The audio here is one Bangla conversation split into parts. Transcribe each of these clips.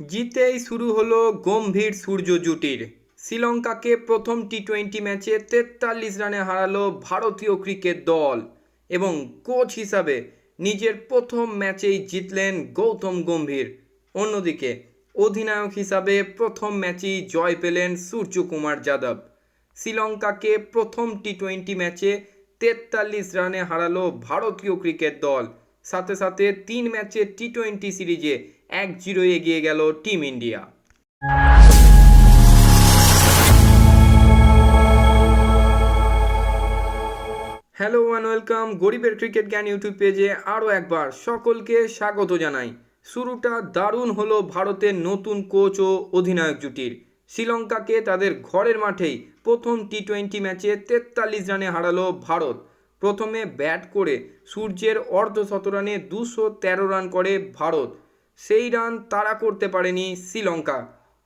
জিতেই শুরু হলো গম্ভীর সূর্য জুটির। শ্রীলঙ্কাকে প্রথম টি টোয়েন্টি ম্যাচে তেতাল্লিশ রানে হারালো ভারতীয় ক্রিকেট দল এবং কোচ হিসাবে নিজের প্রথম ম্যাচেই জিতলেন গৌতম গম্ভীর। অন্যদিকে অধিনায়ক হিসাবে প্রথম ম্যাচেই জয় পেলেন সূর্যকুমার যাদব। শ্রীলঙ্কাকে প্রথম টি টোয়েন্টি ম্যাচে তেতাল্লিশ রানে হারালো ভারতীয় ক্রিকেট দল। সাথে সাথে তিন ম্যাচে টি টোয়েন্টি সিরিজে এক জিরো এগিয়ে গেল team India. Hello one welcome গরিবের ক্রিকেট জ্ঞান ইউটিউব পেজে আরও একবার সকলকে স্বাগত জানাই। শুরুটা দারুণ হলো ভারতের নতুন কোচ ও অধিনায়ক জুটির। শ্রীলঙ্কাকে তাদের ঘরের মাঠেই প্রথম টি টোয়েন্টি ম্যাচে তেতাল্লিশ রানে হারালো ভারত। প্রথমে ব্যাট করে সূর্যের অর্ধ শতরানে দুশো তেরো রান করে ভারত। সেই রান তারা করতে পারেনি শ্রীলঙ্কা।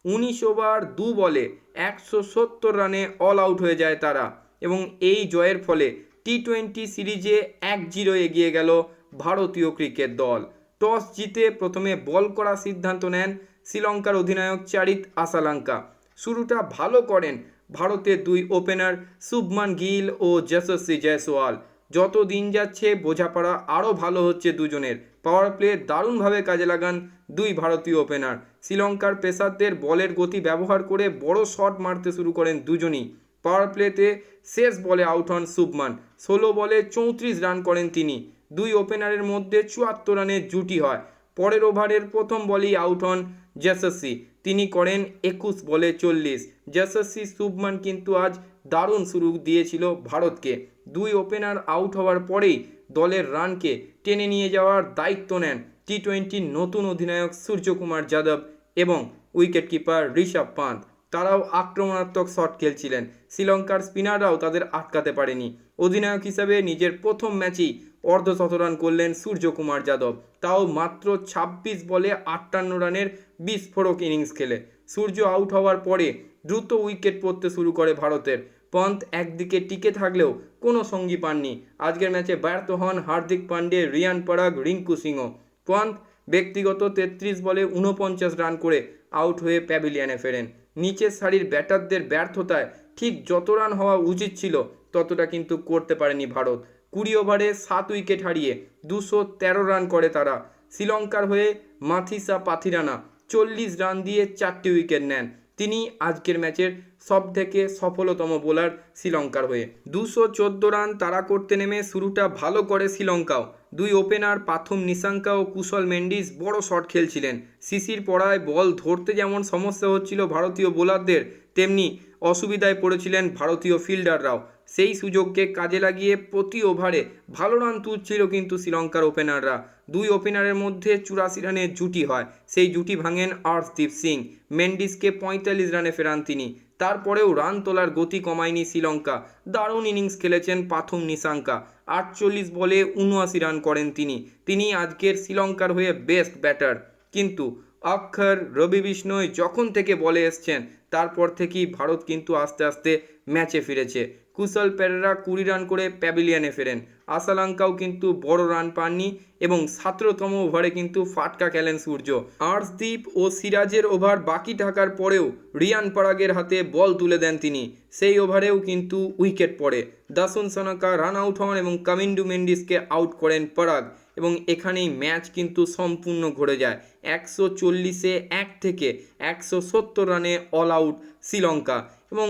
উনিশ ওভার, দু বলে একশো সত্তর রানে অল আউট হয়ে যায় তারা এবং এই জয়ের ফলে টি টোয়েন্টি সিরিজে এক জিরো এগিয়ে গেল ভারতীয় ক্রিকেট দল। টস জিতে প্রথমে বল করার সিদ্ধান্ত নেন শ্রীলঙ্কার অধিনায়ক চারিত আসালাঙ্কা শুরুটা ভালো করেন ভারতের দুই ওপেনার শুভমান গিল ও যশস্বী জয়সওয়াল। যত দিন যাচ্ছে, বোঝাপড়া আরও ভালো হচ্ছে দুজনের। পাওয়ার প্লে দারুণভাবে কাজে লাগান দুই ভারতীয় ওপেনার শ্রীলঙ্কার পেসারদের বলের গতি ব্যবহার করে বড় শট মারতে শুরু করেন দুজনই। পাওয়ার প্লেতে শেষ বলে আউট হন শুভমান। ষোলো বলে চৌত্রিশ রান করেন তিনি। দুই ওপেনারের মধ্যে চুয়াত্তর রানের জুটি হয়। পরের ওভারের প্রথম বলেই আউট হন যশস্বী। তিনি করেন একুশ বলে চল্লিশ। যশস্বী শুভমান কিন্তু আজ দারুণ শুরু দিয়েছিল ভারতকে। দুই ওপেনার আউট হওয়ার পরেই দলের রানকে টেনে নিয়ে যাওয়ার দায়িত্ব নেন টি টোয়েন্টির নতুন অধিনায়ক সূর্যকুমার যাদব এবং উইকেট কিপার ঋষভ পান্ত তারাও আক্রমণাত্মক শট খেলছিলেন। শ্রীলঙ্কার স্পিনাররাও তাদের আটকাতে পারেনি। অধিনায়ক হিসাবে নিজের প্রথম ম্যাচেই অর্ধশতরান করলেন সূর্যকুমার যাদব। তাও মাত্র ২৬ বলে আটান্ন রানের বিস্ফোরক ইনিংস খেলে। সূর্য আউট হওয়ার পরে দ্রুত উইকেট পড়তে শুরু করে ভারতের। পন্ত একদিকে টিকে থাকলেও কোনো সঙ্গী পাননি। আজকের ম্যাচে ব্যর্থ হন হার্দিক পান্ডে, রিয়ান পরাগ, রিঙ্কু সিংহ। পন্ত ব্যক্তিগত তেত্রিশ বলে উনপঞ্চাশ রান করে আউট হয়ে প্যাভিলিয়নে ফেরেন। নিচের সারির ব্যাটারদের ব্যর্থতায় ঠিক যত রান হওয়া উচিত ছিল, ততটা কিন্তু করতে পারেনি ভারত। কুড়ি ওভারে সাত উইকেট হারিয়ে দুশো তেরো রান করে তারা। শ্রীলঙ্কার হয়ে মাথিসা পাথিরানা চল্লিশ রান দিয়ে চারটি উইকেট নেন। তিনি আজকের ম্যাচের সব থেকে সফলতম বোলার শ্রীলঙ্কার হয়ে। দুশো চোদ্দ রান তারা করতে নেমে শুরুটা ভালো করে শ্রীলঙ্কাও। দুই ওপেনার পাথম নিশাঙ্কা ও কুশল মেন্ডিস বড় শট খেলছিলেন। শিশির পড়ায় বল ধরতে যেমন সমস্যা হচ্ছিল ভারতীয় বোলারদের, তেমনি অসুবিধায় পড়েছিলেন ভারতীয় ফিল্ডাররাও। সেই সুযোগকে কাজে লাগিয়ে প্রতি ওভারে ভালো রান তুলছিল কিন্তু শ্রীলঙ্কার ওপেনাররা। দুই ওপেনারের মধ্যে চুরাশি রানের জুটি হয়। সেই জুটি ভাঙেন আর্শদীপ সিং। মেন্ডিসকে পঁয়তাল্লিশ রানে ফেরান তিনি। তারপরেও রান তোলার গতি কমায়নি শ্রীলঙ্কা। দারুণ ইনিংস খেলেছেন পাথুম নিশাঙ্কা। আটচল্লিশ বলে উনআশি রান করেন তিনি। তিনি আজকের শ্রীলঙ্কার হয়ে বেস্ট ব্যাটার। কিন্তু অক্ষর রবি বিষ্ণয় যখন থেকে বলে এসছেন, তারপর থেকেই ভারত কিন্তু আস্তে আস্তে ম্যাচে ফিরেছে। কুশল পেরেরা কুড়ি রান করে প্যাভিলিয়নে ফেরেন। আসালাঙ্কাও কিন্তু বড় রান পাননি এবং সতেরোতম ওভারে কিন্তু ফাটকা খেলেন সূর্য। আর্শদীপ ও সিরাজের ওভার বাকি থাকার পরেও রিয়ান পরাগের হাতে বল তুলে দেন তিনি। সেই ওভারেও কিন্তু উইকেট পড়ে। দাসুন সানাকা রান আউট হন এবং কামিন্ডু মেন্ডিসকে আউট করেন পরাগ। এবং এখানেই ম্যাচ কিন্তু সম্পূর্ণ ঘুরে যায়। একশো চল্লিশে এক থেকে একশো সত্তর রানে অল আউট শ্রীলঙ্কা। এবং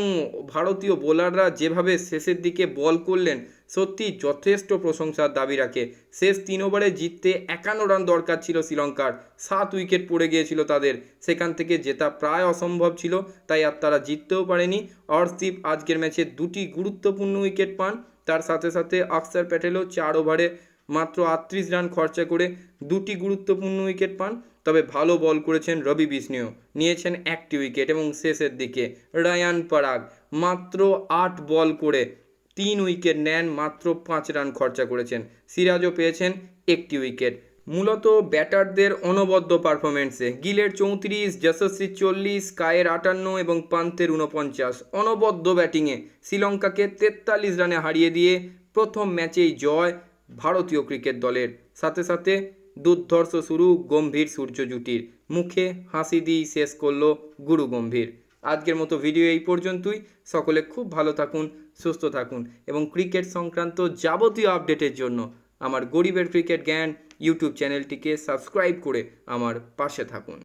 ভারতীয় বোলাররা যেভাবে শেষের দিকে বল করলেন, সত্যি যথেষ্ট প্রশংসার দাবি রাখে। শেষ তিন ওভারে জিততে একান্ন রান দরকার ছিল শ্রীলঙ্কার। সাত উইকেট পড়ে গিয়েছিল তাদের। সেখান থেকে জেতা প্রায় অসম্ভব ছিল, তাই আর তারা জিততেও পারেনি। অর্শদীপ আজকের ম্যাচে দুটি গুরুত্বপূর্ণ উইকেট পান। তার সাথে সাথে অক্ষর প্যাটেলও চার ওভারে মাত্র আটত্রিশ রান খরচা করে দুটি গুরুত্বপূর্ণ উইকেট পান। তবে ভালো বল করেছেন রবি বিষ্ণু নিয়েছেন একটি উইকেট এবং শেষের দিকে রায়ান পরাগ। মাত্র আট বল করে তিন উইকেট নেন, মাত্র পাঁচ রান খরচা করেছেন। সিরাজও পেয়েছেন একটি উইকেট। মূলত ব্যাটারদের অনবদ্য পারফরমেন্সে গিলের চৌত্রিশ, যশস্বী চল্লিশ, কায়ের আটান্ন এবং পান্তের উনপঞ্চাশ অনবদ্য ব্যাটিংয়ে শ্রীলঙ্কাকে তেতাল্লিশ রানে হারিয়ে দিয়ে প্রথম ম্যাচেই জয় ভারতীয় ক্রিকেট দলের। সাথে সাথে দুর্ধর্ষ শুরু গম্ভীর সূর্য জুটির। মুখে হাসি দিয়েই শেষ করল গুরু গম্ভীর। আজকের মতো ভিডিও এই পর্যন্তই। সকলে খুব ভালো থাকুন, সুস্থ থাকুন এবং ক্রিকেট সংক্রান্ত যাবতীয় আপডেটের জন্য আমার গরিবের ক্রিকেট জ্ঞান ইউটিউব চ্যানেলটিকে সাবস্ক্রাইব করে আমার পাশে থাকুন।